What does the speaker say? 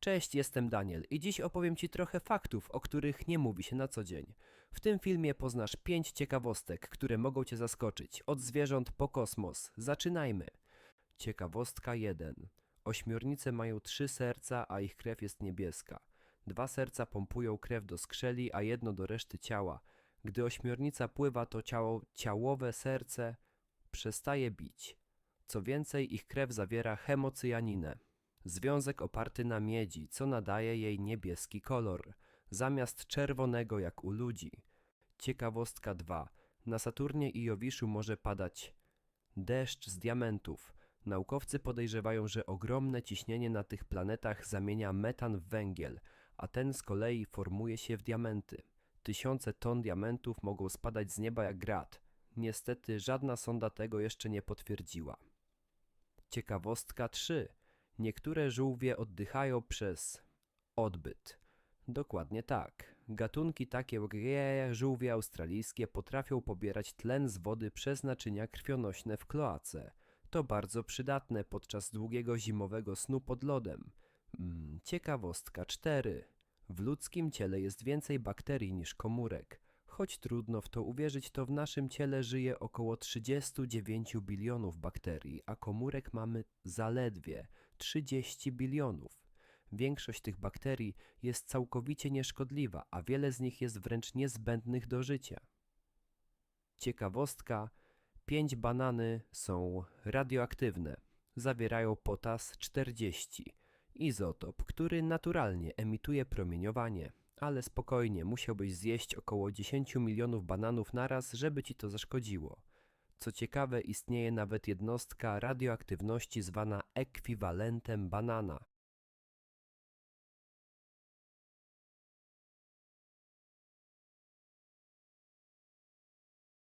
Cześć, jestem Daniel i dziś opowiem Ci trochę faktów, o których nie mówi się na co dzień. W tym filmie poznasz 5 ciekawostek, które mogą Cię zaskoczyć, od zwierząt po kosmos. Zaczynajmy! Ciekawostka 1. Ośmiornice mają trzy serca, a ich krew jest niebieska. Dwa serca pompują krew do skrzeli, a jedno do reszty ciała. Gdy ośmiornica pływa, to ciało, ciałowe serce przestaje bić. Co więcej, ich krew zawiera hemocyjaninę. Związek oparty na miedzi, co nadaje jej niebieski kolor, zamiast czerwonego jak u ludzi. Ciekawostka 2. Na Saturnie i Jowiszu może padać deszcz z diamentów. Naukowcy podejrzewają, że ogromne ciśnienie na tych planetach zamienia metan w węgiel, a ten z kolei formuje się w diamenty. Tysiące ton diamentów mogą spadać z nieba jak grad. Niestety żadna sonda tego jeszcze nie potwierdziła. Ciekawostka 3. Niektóre żółwie oddychają przez odbyt. Dokładnie tak. Gatunki takie jak żółwie australijskie potrafią pobierać tlen z wody przez naczynia krwionośne w kloace. To bardzo przydatne podczas długiego zimowego snu pod lodem. Mm, ciekawostka 4. W ludzkim ciele jest więcej bakterii niż komórek. Choć trudno w to uwierzyć, to w naszym ciele żyje około 39 bilionów bakterii, a komórek mamy zaledwie 30 bilionów. Większość tych bakterii jest całkowicie nieszkodliwa, a wiele z nich jest wręcz niezbędnych do życia. Ciekawostka: 5 banany są radioaktywne. Zawierają potas 40, izotop, który naturalnie emituje promieniowanie. Ale spokojnie, musiałbyś zjeść około 10 milionów bananów naraz, żeby ci to zaszkodziło. Co ciekawe, istnieje nawet jednostka radioaktywności zwana ekwiwalentem banana.